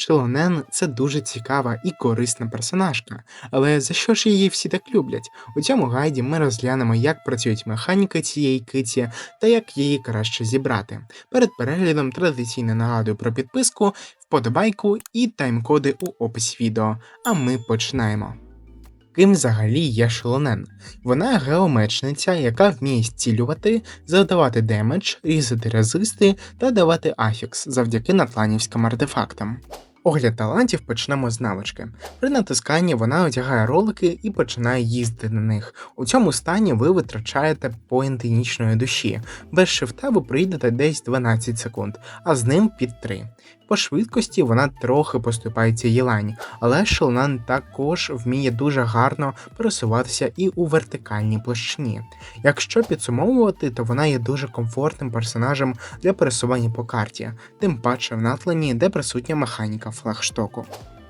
Шелонен це дуже цікава і корисна персонажка, але за що ж її всі так люблять? У цьому гайді ми розглянемо, як працюють механіки цієї киті та як її краще зібрати. Перед переглядом традиційно нагадую про підписку, вподобайку і тайм-коди у описі відео. А ми починаємо. Ким взагалі є Шелонен? Вона геомечниця, яка вміє зцілювати, завдавати демедж, різати резисти та давати афікс завдяки натланівським артефактам. Огляд талантів почнемо з навички. При натисканні вона одягає ролики і починає їздити на них. У цьому стані ви витрачаєте поінти нічної душі. Без шифта ви прийдете десь 12 секунд, а з ним під 3. По швидкості вона трохи поступається Єлані, але Шелнан також вміє дуже гарно пересуватися і у вертикальній площині. Якщо підсумовувати, то вона є дуже комфортним персонажем для пересування по карті, тим паче в натлані, де присутня механіка флагштоку.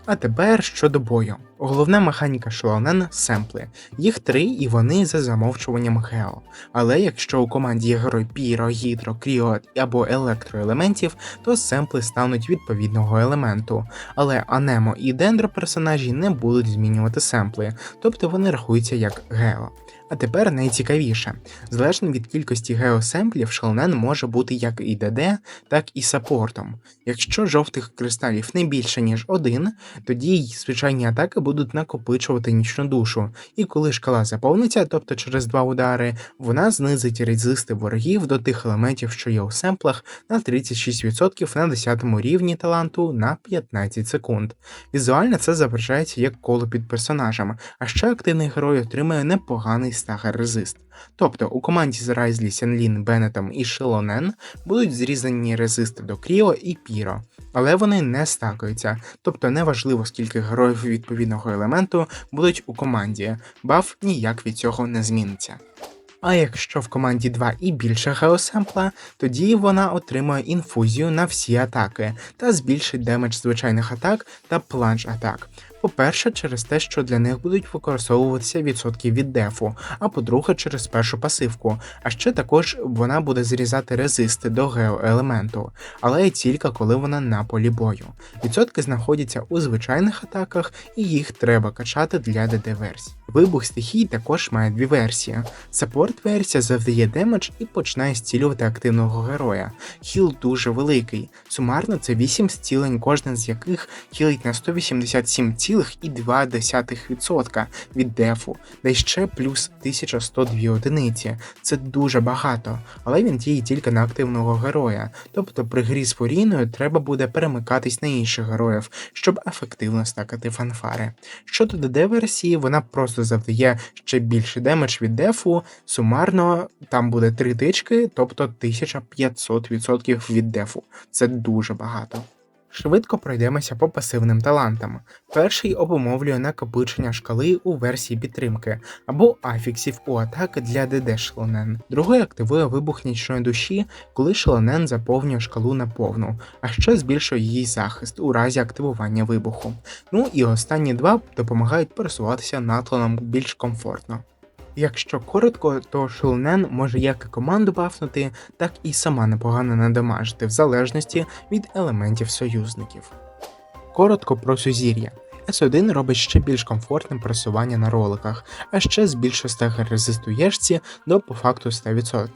А тепер щодо бою. Головна механіка Шлонен семпли. Їх три і вони за замовчуванням Гео. Але якщо у команді є герой Піро, Гідро, Кріо або електроелементів, то семпли стануть відповідного елементу. Але Анемо і Дендро персонажі не будуть змінювати семпли, тобто вони рахуються як Гео. А тепер найцікавіше. Залежно від кількості геосемплів, Шелнен може бути як і ДД, так і саппортом. Якщо жовтих кристалів не більше, ніж один, тоді й звичайні атаки будуть накопичувати нічну душу, і коли шкала заповниться, тобто через два удари, вона знизить резисти ворогів до тих елементів, що є у семплах, на 36% на 10 рівні таланту на 15 секунд. Візуально це зображається як коло під персонажем, а ще активний герой отримує непоганий стагер резист. Тобто у команді з Райзлі, Сенлін, Беннетом і Шелонен будуть зрізані резисти до Кріо і Піро, але вони не стакаються, тобто неважливо скільки героїв відповідного елементу будуть у команді, баф ніяк від цього не зміниться. А якщо в команді 2 і більше геосемпла, тоді вона отримує інфузію на всі атаки та збільшить демедж звичайних атак та планж атак. По-перше, через те, що для них будуть використовуватися відсотки від дефу, а по-друге, через першу пасивку. А ще також вона буде зрізати резисти до геоелементу, але і тільки коли вона на полі бою. Відсотки знаходяться у звичайних атаках, і їх треба качати для ДД-версій. Вибух стихій також має дві версії. Саппорт версія завдає демедж і починає зцілювати активного героя. Хіл дуже великий. Сумарно це 8 зцілень, кожен з яких хілить на 187,2% від дефу, де ще плюс 1102 одиниці. Це дуже багато, але він діє тільки на активного героя. Тобто при грі з Форіною треба буде перемикатись на інших героїв, щоб ефективно стакати фанфари. Щодо ДД-версії, вона просто завдає ще більше демедж від дефу. Сумарно там буде 3 тички, тобто 1500% від дефу. Це дуже багато. Швидко пройдемося по пасивним талантам. Перший обумовлює накопичення шкали у версії підтримки або афіксів у атаки для ДД Шелонен. Другий активує вибух нічної душі, коли Шелонен заповнює шкалу на повну, а ще збільшує її захист у разі активування вибуху. Ну і останні два допомагають пересуватися натлоном більш комфортно. Якщо коротко, то Шелнен може як і команду бафнути, так і сама непогано надамажити, в залежності від елементів союзників. Коротко про сузір'я. S1 робить ще більш комфортним просування на роликах, а ще збільшує стагер резисту єшці до по факту 100%.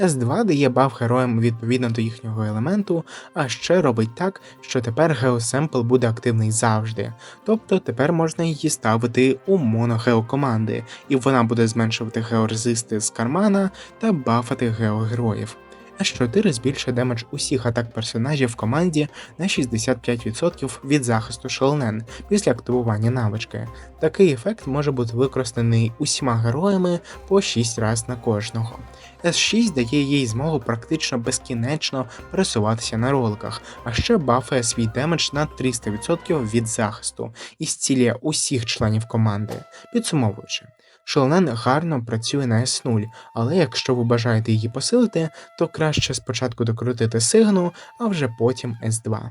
S2 дає баф героям відповідно до їхнього елементу, а ще робить так, що тепер геосемпл буде активний завжди. Тобто тепер можна її ставити у моногеокоманди, і вона буде зменшувати георезисти з кармана та бафати геогероїв. С4 збільшує демедж усіх атак персонажів в команді на 65% від захисту Шелнен після активування навички. Такий ефект може бути використаний усіма героями по 6 разів на кожного. С6 дає їй змогу практично безкінечно пересуватися на роликах, а ще бафає свій демедж на 300% від захисту і зцілює усіх членів команди. Підсумовуючи. Шелнен гарно працює на S0, але якщо ви бажаєте її посилити, то краще спочатку докрутити сигну, а вже потім S2.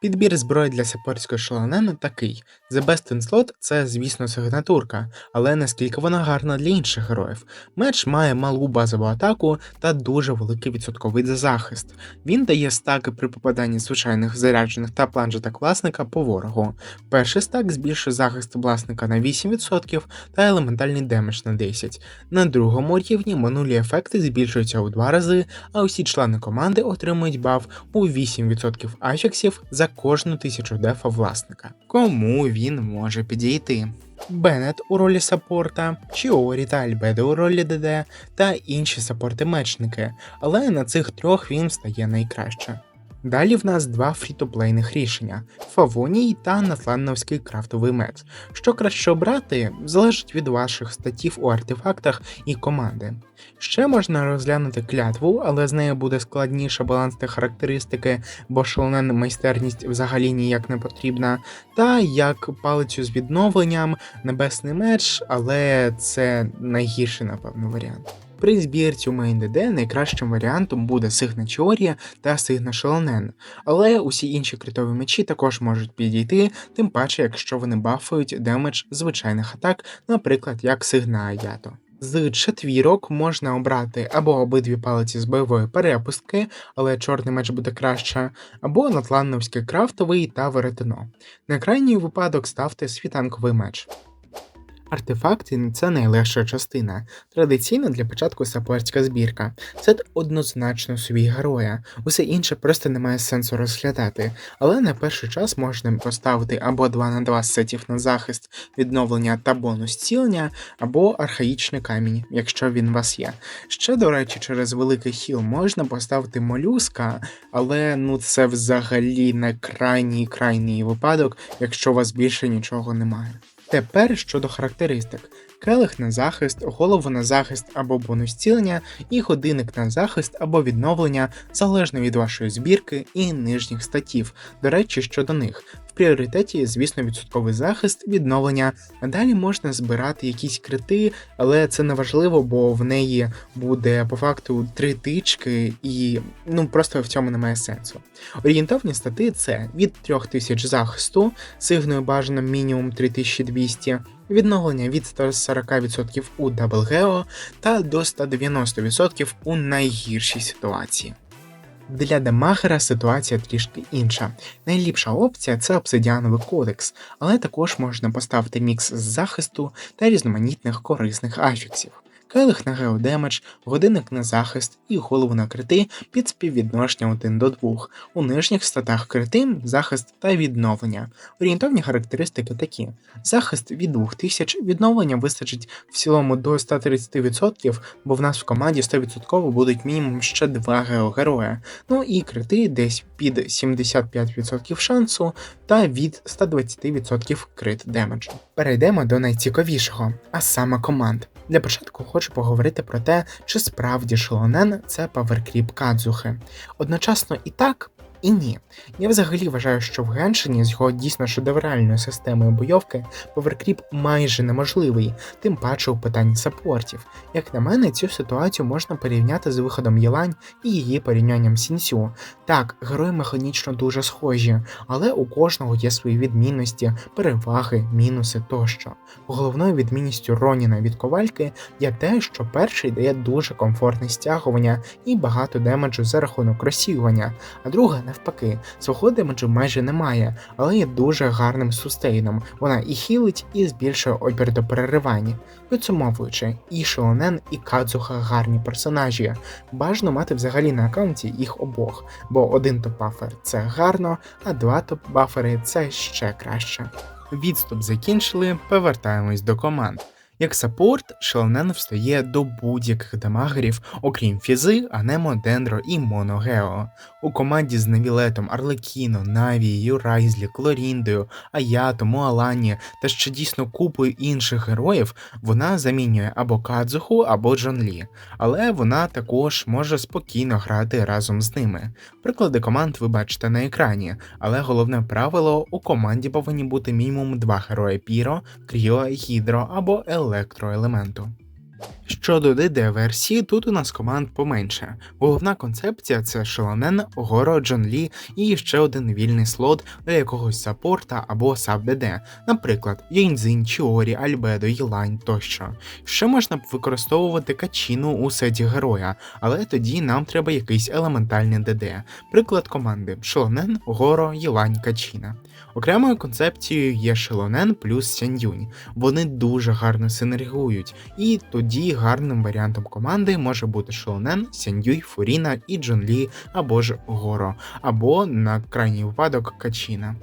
Підбір зброї для сапорського шалонена такий: The Best in Slot – це, звісно, сигнатурка, але наскільки вона гарна для інших героїв. Меч має малу базову атаку та дуже великий відсотковий захист. Він дає стаки при попаданні звичайних заряджених та планжеток власника по ворогу. Перший стак збільшує захист власника на 8% та елементальний демедж на 10%. На другому рівні минулі ефекти збільшуються у два рази, а усі члени команди отримують баф у 8% афіксів за кожну тисячу дефа власника. Кому він може підійти? Беннет у ролі саппорта, Чіорі та Альбеде у ролі ДД та інші саппорти-мечники, але на цих трьох він стає найкраще. Далі в нас два фрітоплейних рішення: Фавоній та Натланновський крафтовий меч. Що краще обрати, залежить від ваших статів у артефактах і команди. Ще можна розглянути клятву, але з нею буде складніше балансити характеристики, бо шалена майстерність взагалі ніяк не потрібна. Та як палицю з відновленням, небесний меч, але це найгірший, напевно, варіант. При збірці у MainDD найкращим варіантом буде Сигначорія та Сигна Шалонен, але усі інші критові мечі також можуть підійти, тим паче, якщо вони бафують демедж звичайних атак, наприклад, як Сигна Аято. З четвірок можна обрати або обидві палиці з бойової перепустки, але чорний меч буде краще, або натлановський крафтовий та веретено. На крайній випадок ставте світанковий меч. Артефакти це найлегша частина. Традиційно для початку сапорська збірка. Це однозначно собі героя, усе інше просто немає сенсу розглядати, але на перший час можна поставити або 2 на 2 сетів на захист, відновлення та бонус цілення, або архаїчний камінь, якщо він у вас є. Ще, до речі, через великий хіл можна поставити молюска, але ну це взагалі не крайній крайній випадок, якщо у вас більше нічого немає. Тепер щодо характеристик. Келих на захист, голову на захист або бонус цілення, і годинник на захист або відновлення залежно від вашої збірки і нижніх статів. До речі, щодо них. Пріоритеті, звісно, відсотковий захист, відновлення. Далі можна збирати якісь крити, але це не важливо, бо в неї буде по факту три тички, і ну просто в цьому немає сенсу. Орієнтовні стати це від 3000 захисту, сигною бажано мінімум 3200 відновлення від 140% у DoubleGeo та до 190% у найгіршій ситуації. Для демагера ситуація трішки інша. Найліпша опція це обсидіановий кодекс, але також можна поставити мікс з захисту та різноманітних корисних афіксів келих на геодемедж, годинник на захист і голову на крити під співвідношення 1 до 2. У нижніх статах крити, захист та відновлення. Орієнтовні характеристики такі: захист від 2000, відновлення вистачить в цілому до 130%, бо в нас в команді 100% будуть мінімум ще 2 геогероя. Ну і крити десь під 75% шансу та від 120% крит демеджу. Перейдемо до найцікавішого, а саме команд. Для початку хочу поговорити про те, чи справді шелонен це паверкріп кадзухи. Одночасно і так, і ні. Я взагалі вважаю, що в Геншині з його дійсно шедевральною системою бойовки поверкріп майже неможливий, тим паче у питанні саппортів. Як на мене, цю ситуацію можна порівняти з виходом Єлань і її порівнянням Сінсю. Так, герої механічно дуже схожі, але у кожного є свої відмінності, переваги, мінуси тощо. Головною відмінністю Роніна від ковальки є те, що перший дає дуже комфортне стягування і багато демеджу за рахунок розсіювання, а друга навпаки, свого демеджу майже немає, але є дуже гарним сустейном. Вона і хілить, і збільшує опір до переривання. Підсумовуючи, і Шелонен, і Кадзуха гарні персонажі. Бажано мати взагалі на аккаунті їх обох, бо один топ-бафер це гарно, а два топ-бафери це ще краще. Відступ закінчили, повертаємось до команд. Як саппорт, Шелнен встає до будь-яких дамагерів, окрім фізи, Анемо, Дендро і Моногео. У команді з Невілетом, Арлекіно, Наві, Юрайзлі, Клоріндою, Аято, Муалані та ще дійсно купою інших героїв вона замінює або Кадзуху, або Джон Лі, але вона також може спокійно грати разом з ними. Приклади команд ви бачите на екрані, але головне правило у команді повинні бути мінімум два герої Піро, Кріо, Гідро або Ел електроелементу. Щодо ДД-версії, тут у нас команд поменше. Головна концепція це Шелонен, Горо, Джон Лі і ще один вільний слот для якогось саппорта або саб-ДД, наприклад, Єньзин, Чіорі, Альбедо, Єлань тощо. Ще можна б використовувати качіну у сеті героя, але тоді нам треба якийсь елементальний ДД. Приклад команди Шелонен, Горо, Єлань, Качіна. Окремою концепцією є Шелонен плюс Сяньюнь. Вони дуже гарно синергують, і тоді гарним варіантом команди може бути Шелонен, Сяньюй, Фуріна і Джон Лі або ж Горо, або на крайній випадок Качіна.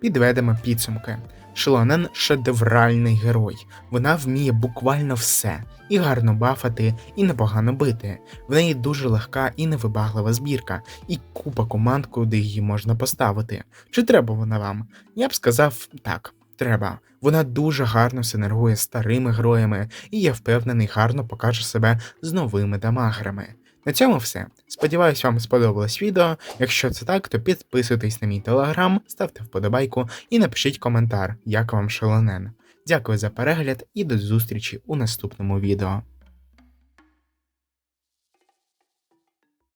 Підведемо підсумки. Шелонен шедевральний герой. Вона вміє буквально все і гарно бафати, і непогано бити. В неї дуже легка і невибаглива збірка, і купа команд, куди її можна поставити. Чи треба вона вам? Я б сказав так. Треба. Вона дуже гарно синергує з старими героями, і я впевнений, гарно покаже себе з новими дамагерами. На цьому все. Сподіваюсь, вам сподобалось відео. Якщо це так, то підписуйтесь на мій телеграм, ставте вподобайку і напишіть коментар, як вам шалонен. Дякую за перегляд і до зустрічі у наступному відео.